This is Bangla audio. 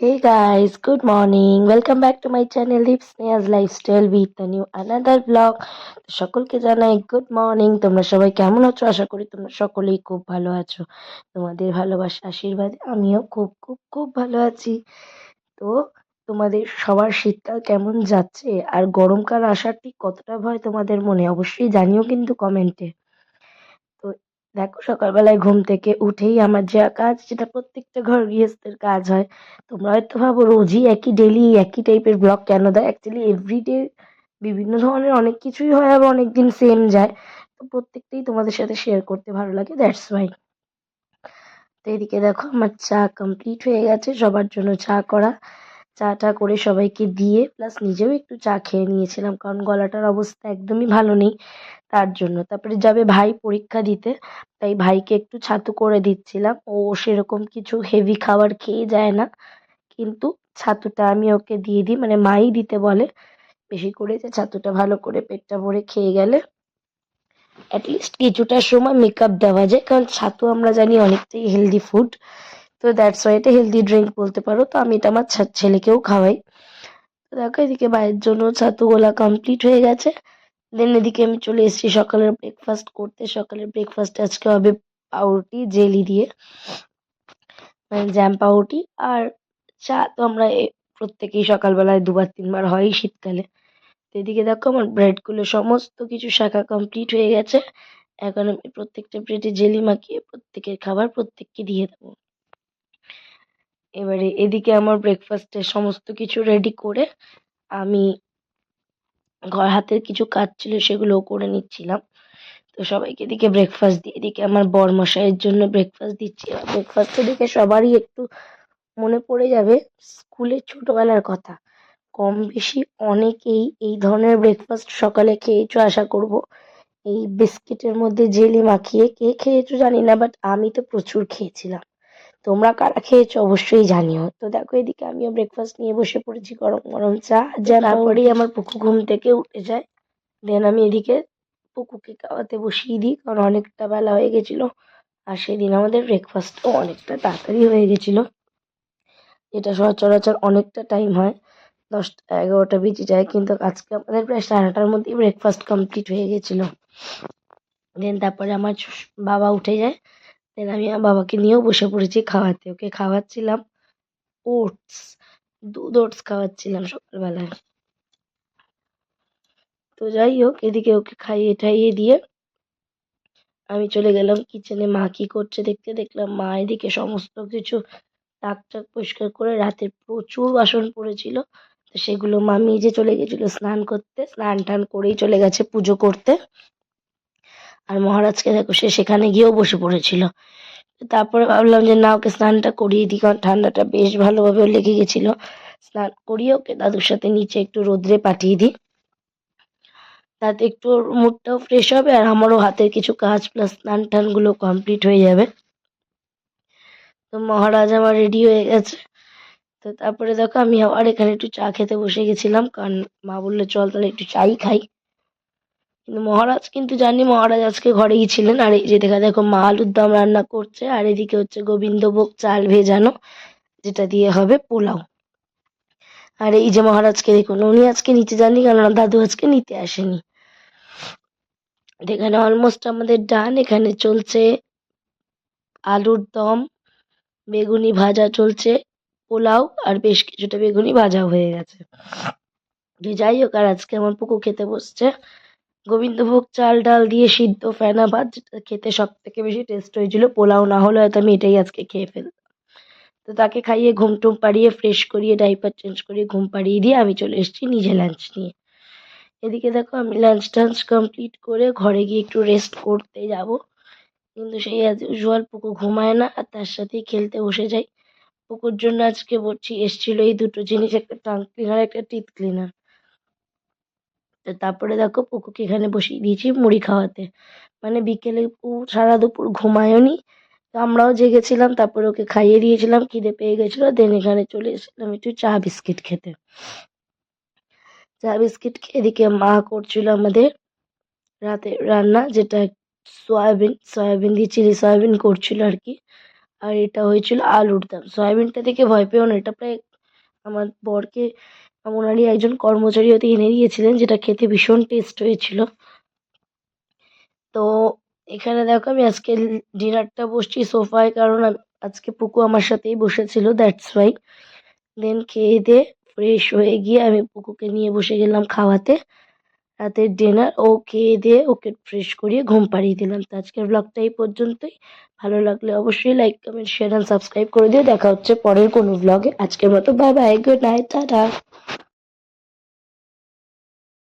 Hey guys, good morning. Welcome back to my channel Deep Sneha's Lifestyle with a new another vlog. সকলকে জানাই গুড মর্নিং তোমরা সবাই কেমন আছো? আশা করি তোমরা সকলেই খুব ভালো আছো। তোমাদের ভালোবাসা আশীর্বাদে আমিও খুব খুব খুব ভালো আছি। তো তোমাদের সবার শীতকাল কেমন যাচ্ছে? আর গরমকাল আসার ঠিক কতটা ভয় তোমাদের মনে? অবশ্যই জানিও কিন্তু কমেন্টে দেখো, সকালবেলায় ঘুম থেকে উঠেই আমার যা কাজ, যেটা প্রত্যেকটা ঘর গৃহস্থের কাজ হয়। তোমরা হয়তো ভাবো, রোজই একই ডেলি একই টাইপের ব্লগ কেন দেয়? অ্যাকচুয়ালি এভরিডে বিভিন্ন ধরনের অনেক কিছুই হয়, আবার অনেক দিন সেম যায়। তো প্রত্যেকটাই তোমাদের সাথে শেয়ার করতে ভালো লাগে দ্যাটস ওয়াই তো এদিকে দেখো, আমার চা কমপ্লিট হয়ে গেছে, সবার জন্য চা করা। চাটা করে সবাইকে দিয়ে প্লাস নিজেও একটু চা খেয়ে নিয়েছিলাম, কারণ গলাটার অবস্থা একদমই ভালো নেই। তার জন্য। তারপরে যাবে ভাই পরীক্ষা দিতে, তাই ভাইকে একটু ছাতু করে দিচ্ছিলাম। ও সেরকম কিছু হেভি খাবার খেয়ে যায় না, কিন্তু ছাতুটা আমি ওকে দিয়ে দিই। মানে মাই দিতে বলে বেশি করে যে ছাতুটা ভালো করে পেটটা ভরে খেয়ে গেলে অ্যাটলিস্ট কিছুটা সময় মেকআপ দেওয়া যায়। কারণ ছাতু আমরা জানি অনেকটাই হেলদি ফুড তো দ্যাটস ওয়াই এটা হেলদি ড্রিঙ্ক বলতে পারো। তো আমি এটা আমার ছেলেকেও খাওয়াই। তো দেখো এদিকে ভাইয়ের জন্য ছাতুগোলা কমপ্লিট হয়ে গেছে। দেন এদিকে আমি চলে এসেছি সকালের ব্রেকফাস্ট করতে। সকালের ব্রেকফাস্ট আজকে হবে পাউরুটি, জেলি দিয়ে। মানে জ্যাম পাউরুটি। আর চা তো আমরা প্রত্যেকেই সকালবেলায় দুবার, তিনবার হয়ই শীতকালে। তো এদিকে দেখো আমার ব্রেডগুলো সমস্ত কিছু শাখা কমপ্লিট হয়ে গেছে। এখন আমি প্রত্যেকটা ব্রেডে জেলি মাখিয়ে প্রত্যেকের খাবার প্রত্যেককে দিয়ে দেবো। এবারে এদিকে আমার ব্রেকফাস্টের সমস্ত কিছু রেডি করে আমি ঘর হাতের কিছু কাজ ছিল সেগুলোও করে নিচ্ছিলাম। তো সবাইকে এদিকে ব্রেকফাস্ট দিয়ে, এদিকে আমার বর মশাইয়ের জন্য ব্রেকফাস্ট দিচ্ছি ব্রেকফাস্টে দেখে সবারই একটু মনে পড়ে যাবে স্কুলের ছোটবেলার কথা। কম বেশি অনেকেই এই ধরনের ব্রেকফাস্ট সকালে খেয়েছো আশা করব। এই বিস্কিটের মধ্যে জেলি মাখিয়ে কে খেয়েছো জানি না বাট আমি তো প্রচুর খেয়েছিলাম। তোমরা কারা খেয়েছো অবশ্যই জানিও। তো দেখো এদিকে আমিও ব্রেকফাস্ট নিয়ে বসে পড়েছি গরম গরম চা। যা তারপরেই আমার পুকু ঘুম থেকে উঠে যায়। দেন আমি এদিকে পুকুকে খাওয়াতে বসিয়ে দিই কারণ অনেকটা বেলা হয়ে গেছিল। আর সেদিন আমাদের ব্রেকফাস্টও অনেকটা তাড়াতাড়ি হয়ে গেছিল। যেটা সচরাচর অনেকটা টাইম হয়। দশটা এগারোটা বেজে যায় কিন্তু আজকে আমাদের প্রায় সাড়ে নটার মধ্যেই ব্রেকফাস্ট কমপ্লিট হয়ে গেছিল। দেন তারপরে আমার বাবা উঠে যায়। দেন আমি আমার বাবাকে নিয়েও বসে পড়েছি খাওয়াতে। ওকে খাওয়াচ্ছিলাম ওটস, দুধ ওটস খাওয়াচ্ছিলাম সকালবেলায়। তো যাই হোক, এদিকে ওকে খাইয়ে টাইয়ে দিয়ে আমি চলে গেলাম কিচেনে মা কি করছে দেখতে দেখলাম মা এদিকে সমস্ত কিছু টাক টাক পরিষ্কার করে রাতে প্রচুর বাসন পড়েছিল। তো সেগুলো মা মেজে চলে গেছিল স্নান করতে। স্নান টান করেই চলে গেছে পুজো করতে। আর মহারাজকে দেখো সে সেখানে গিয়েও বসে পড়েছিল। তারপরে ভাবলাম যে না, ওকে স্নানটা করিয়ে দিই, কারণ ঠান্ডাটা বেশ ভালোভাবে লেগে গেছিল। স্নান করিয়ে ওকে দাদুর সাথে নিচে একটু রোদ্রে পাঠিয়ে দিই। তাতে একটু মুডটাও ফ্রেশ হবে আর আমারও হাতের কিছু কাজ প্লাস স্নান টানগুলো কমপ্লিট হয়ে যাবে। তো মহারাজ আমার রেডি হয়ে গেছে। তো তারপরে দেখো আমি আবার এখানে একটু চা খেতে বসে গেছিলাম, কারণ মা বলল, চল তাহলে একটু চাই খাই। কিন্তু মহারাজ, কিন্তু জানি মহারাজ আজকে ঘরেই ছিলেন। আর এই যে দেখা, দেখো মা আলুর দম রান্না করছে, আর এদিকে হচ্ছে গোবিন্দভোগ চাল ভেজানো, যেটা দিয়ে হবে পোলাও। আর এই যে মহারাজকে দেখুন, উনি আজকে নিতে যাননি কারণ দাদু আজকে নিতে আসেনি। এখানে অলমোস্ট আমাদের ডান এখানে চলছে আলুর দম, বেগুনি ভাজা চলছে, পোলাও, আর বেশ কিছুটা বেগুনি ভাজা হয়ে গেছে। যাই হোক, আর আজকে আমার পুকু খেতে বসছে। গোবিন্দভোগ চাল, ডাল দিয়ে সিদ্ধ ফেনা ভাত, যেটা খেতে সব থেকে বেশি টেস্ট হয়েছিল, পোলাও না হলে হয়তো আমি এটাই আজকে খেয়ে ফেলতাম। তো তাকে খাইয়ে ঘুম টুম পাড়িয়ে ফ্রেশ করিয়ে ডাইপার চেঞ্জ করিয়ে ঘুম পাড়িয়ে দিয়ে আমি চলে এসেছি নিজে লাঞ্চ নিয়ে। এদিকে দেখো আমি লাঞ্চ টাঞ্চ কমপ্লিট করে ঘরে গিয়ে একটু রেস্ট করতে যাব। কিন্তু সেই অ্যাজ ইউজুয়াল পুকু ঘুমায় না, আর তার সাথেই খেলতে বসে যাই। পুকুর জন্য আজকে বলছি এসেছিল এই দুটো জিনিস, একটা টাং ক্লিনার একটা টিথ ক্লিনার তো তারপরে দেখো পুকুকে এখানে বসিয়ে দিয়েছি মুড়ি খাওয়াতে। মানে বিকেলে ও সারা দুপুর ঘুমায়নি, তো আমরাও জেগেছিলাম, তারপরে ওকে খাইয়ে দিয়েছিলাম, খিদে পেয়ে গেছিল দেন এখানে চলে এসেছিলাম একটু চা বিস্কিট খেতে। চা বিস্কিট এদিকে মা করছিল আমাদের রাতে রান্না, যেটা সয়াবিন সয়াবিন দিয়ে চিলি সয়াবিন করছিল আর কি। আর এটা হয়েছিল আলুর দম। সয়াবিনটা দেখে ভয় পেও না, এটা প্রায় আমার বরকে ওনারই একজন কর্মচারী হয়তো এনে দিয়েছিলেন, যেটা খেতে ভীষণ টেস্ট হয়েছিল। তো এখানে দেখো আমি আজকে ডিনারটা বসছি সোফায়, কারণ আজকে পুকু আমার সাথেই বসেছিল দ্যাটস ওয়াই দেন খেয়ে দিয়ে ফ্রেশ হয়ে গিয়ে আমি পুকুকে নিয়ে বসে গেলাম খাওয়াতে। রাতের ডিনার ও খেয়ে দিয়ে ওকে ফ্রেশ করিয়ে ঘুম পাড়িয়ে দিলাম। তো আজকের ব্লগটা এই পর্যন্তই। ভালো লাগলে অবশ্যই like comment share and subscribe করে দিয়ে দেখা হচ্ছে পরের কোনো ব্লগে আজকের মতো bye bye good night tata